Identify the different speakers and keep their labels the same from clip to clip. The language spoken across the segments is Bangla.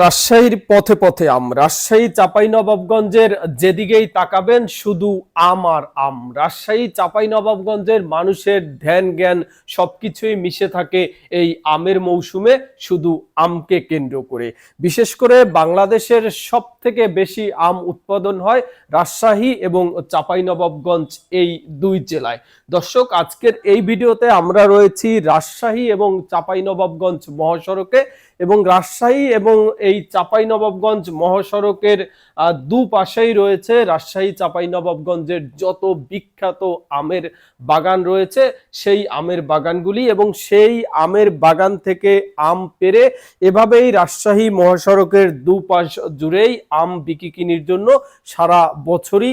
Speaker 1: রাজশাহীর পথে পথে আম। রাজশাহী চাপাই নবাবগঞ্জের যেদিকেই তাকাবেন, শুধু আম আর আম। রাজশাহী চাপাই নবাবগঞ্জের মানুষের ধ্যান জ্ঞান সবকিছুই মিশে থাকে এই আমের মৌসুমে, শুধু আমকে কেন্দ্র করে। বিশেষ করে বাংলাদেশের সব থেকে বেশি আম উৎপাদন হয় রাজশাহী এবং চাপাই নবাবগঞ্জ এই দুই জেলায়। দর্শক, আজকের এই ভিডিওতে আমরা রয়েছি রাজশাহী এবং চাপাই নবাবগঞ্জ মহাসড়কে। এবং রাজশাহী এবং এই চাপাই নবাবগঞ্জ মহাসড়কের দুপাশেই রয়েছে রাজশাহী চাপাই নবাবগঞ্জের যত বিখ্যাত আমের বাগান রয়েছে, সেই আমের বাগানগুলি এবং সেই আমের বাগান থেকে আম পেরে এভাবেই রাজশাহী মহাসড়কের দুপাশ জুড়েই আম বিকিকিনির জন্য সারা বছরই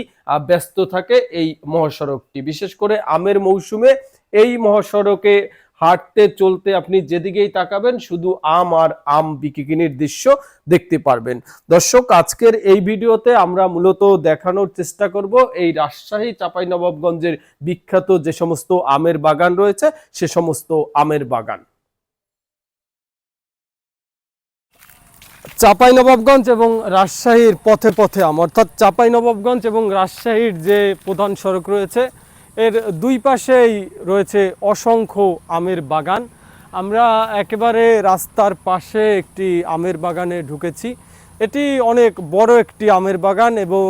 Speaker 1: ব্যস্ত থাকে এই মহাসড়কটি। বিশেষ করে আমের মৌসুমে এই মহাসড়কে হাঁটতে, চলতে আপনি যেদিকেই তাকাবেন, শুধু আম আর আম বিকিকিনির দৃশ্য দেখতে পারবেন। দর্শক, আজকের এই ভিডিওতে আমরা মূলত দেখানোর চেষ্টা করব এই রাজশাহী চাঁপাইনবাবগঞ্জের বিখ্যাত যে সমস্ত আমের বাগান রয়েছে, সে সমস্ত আমের বাগান। চাঁপাইনবাবগঞ্জ এবং রাজশাহীর পথে পথে আম, অর্থাৎ চাঁপাইনবাবগঞ্জ এবং রাজশাহীর যে প্রধান সড়ক রয়েছে এর দুই পাশেই রয়েছে অসংখ্য আমের বাগান। আমরা একেবারে রাস্তার পাশে একটি আমের বাগানে ঢুকেছি। এটি অনেক বড় একটি আমের বাগান এবং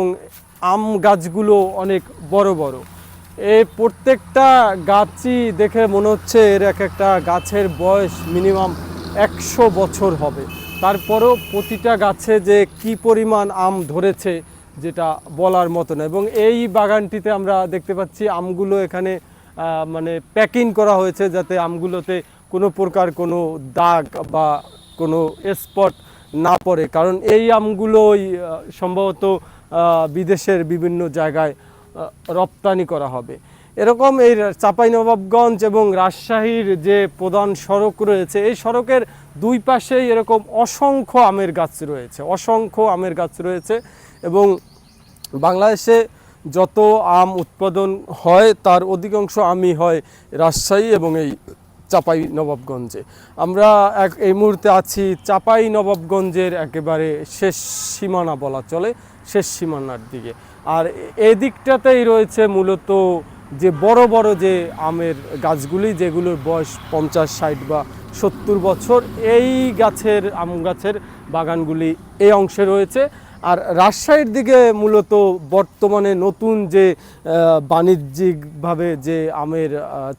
Speaker 1: আম গাছগুলো অনেক বড় বড়। এই প্রত্যেকটা গাছই দেখে মনে হচ্ছে এর এক একটা গাছের বয়স মিনিমাম একশো বছর হবে। তারপরও প্রতিটা গাছে যে কি পরিমাণ আম ধরেছে যেটা বলার মতো না। এবং এই বাগানটিতে আমরা দেখতে পাচ্ছি আমগুলো এখানে মানে প্যাকিং করা হয়েছে যাতে আমগুলোতে কোনো প্রকার কোনো দাগ বা কোনো স্পট না পড়ে। কারণ এই আমগুলোই সম্ভবত বিদেশের বিভিন্ন জায়গায় রপ্তানি করা হবে। এরকম এই চাঁপাইনবাবগঞ্জ এবং রাজশাহীর যে প্রধান সড়ক রয়েছে, এই সড়কের দুই পাশেই এরকম অসংখ্য আমের গাছ রয়েছে, অসংখ্য আমের গাছ রয়েছে এবং বাংলাদেশে যত আম উৎপাদন হয়, তার অধিকাংশ আমই হয় রাজশাহী এবং এই চাপাই নবাবগঞ্জে আমরা এক, এই মুহূর্তে আছি চাপাই নবাবগঞ্জের একেবারে শেষ সীমানা বলা চলে, শেষ সীমানার দিকে। আর এদিকটাতেই রয়েছে মূলত যে বড় বড় যে আমের গাছগুলি, যেগুলোর বয়স পঞ্চাশ, ষাট বা সত্তর বছর, এই গাছের, আম গাছের বাগানগুলি এই অংশে রয়েছে। আর রাজশাহীর দিকে মূলত বর্তমানে নতুন যে বাণিজ্যিকভাবে যে আমের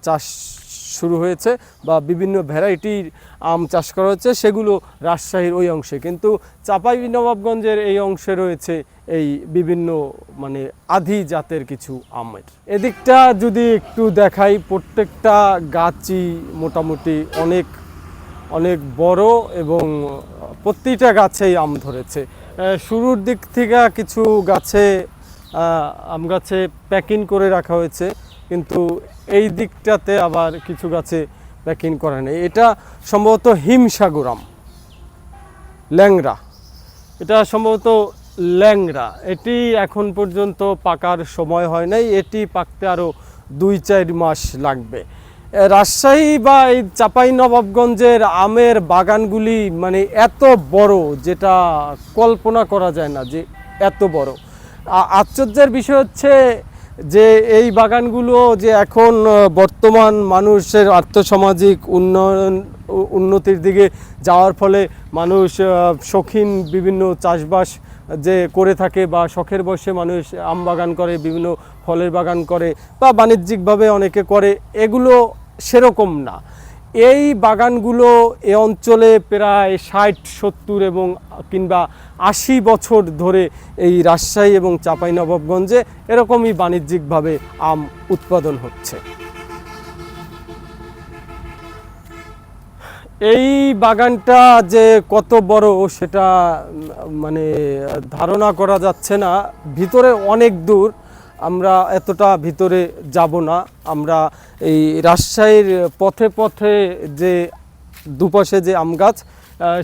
Speaker 1: চাষ শুরু হয়েছে বা বিভিন্ন ভ্যারাইটির আম চাষ করা হচ্ছে, সেগুলো রাজশাহীর ওই অংশে। কিন্তু চাপাই নবাবগঞ্জের এই অংশে রয়েছে এই বিভিন্ন মানে আধি জাতের কিছু আমের। এদিকটা যদি একটু দেখাই, প্রত্যেকটা গাছই মোটামুটি অনেক অনেক বড় এবং প্রতিটা গাছেই আম ধরেছে। শুরুর দিক থেকে কিছু গাছে আম গাছে প্যাকিং করে রাখা হয়েছে। কিন্তু এই দিকটাতে আবার কিছু গাছে প্যাকিং করা নেই। এটা সম্ভবত হিমসাগর আম ল্যাংরা এটা সম্ভবত ল্যাংরা এটি এখন পর্যন্ত পাকার সময় হয় নাই। এটি পাকতে আরও দুই চার মাস লাগবে। রাজশাহী বা এই চাপাই নবাবগঞ্জের আমের বাগানগুলি মানে এত বড় যেটা কল্পনা করা যায় না যে এত বড়। আশ্চর্যের বিষয় হচ্ছে যে এই বাগানগুলো যে এখন বর্তমান মানুষের আর্থসামাজিক উন্নয়ন উন্নতির দিকে যাওয়ার ফলে মানুষ শখিন বিভিন্ন চাষবাস যে করে থাকে বা শখের বসে মানুষ আম বাগান করে, বিভিন্ন ফলের বাগান করে বা বাণিজ্যিকভাবে অনেকে করে, এগুলো সেরকম না। এই বাগানগুলো এ অঞ্চলে প্রায় ষাট, সত্তর এবং কিংবা আশি বছর ধরে এই রাজশাহী এবং চাঁপাইনবাবগঞ্জে এরকমই বাণিজ্যিকভাবে আম উৎপাদন হচ্ছে। এই বাগানটা যে কত বড় সেটা মানে ধারণা করা যাচ্ছে না। ভিতরে অনেক দূর আমরা এতটা ভিতরে যাব না। আমরা এই রাজশাহীর পথে পথে যে দুপাশে যে আম গাছ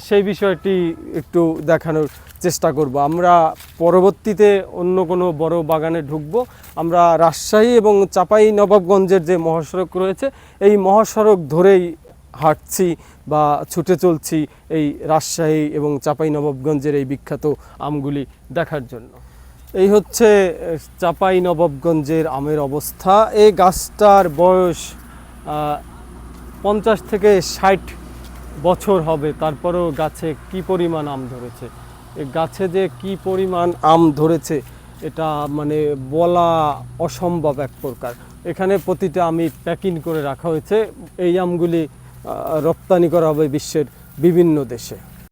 Speaker 1: সেই বিষয়টি একটু দেখানোর চেষ্টা করব। আমরা পরবর্তীতে অন্য কোনো বড় বাগানে ঢুকবো। আমরা রাজশাহী এবং চাপাই নবাবগঞ্জের যে মহাসড়ক রয়েছে, এই মহাসড়ক ধরেই হাঁটছি বা ছুটে চলছি এই রাজশাহী এবং চাপাই নবাবগঞ্জের এই বিখ্যাত আমগুলি দেখার জন্য। এই হচ্ছে চাপাই নবাবগঞ্জের আমের অবস্থা। এই গাছটার বয়স পঞ্চাশ থেকে ষাট বছর হবে। তারপরেও গাছে কি পরিমাণ আম ধরেছে? এই গাছে যে কি পরিমাণ আম ধরেছে, এটা মানে বলা অসম্ভব এক প্রকার। এখানে প্রতিটা আমি প্যাকিং করে রাখা হয়েছে। এই আমগুলি রপ্তানি করা হবে বিশ্বের বিভিন্ন দেশে।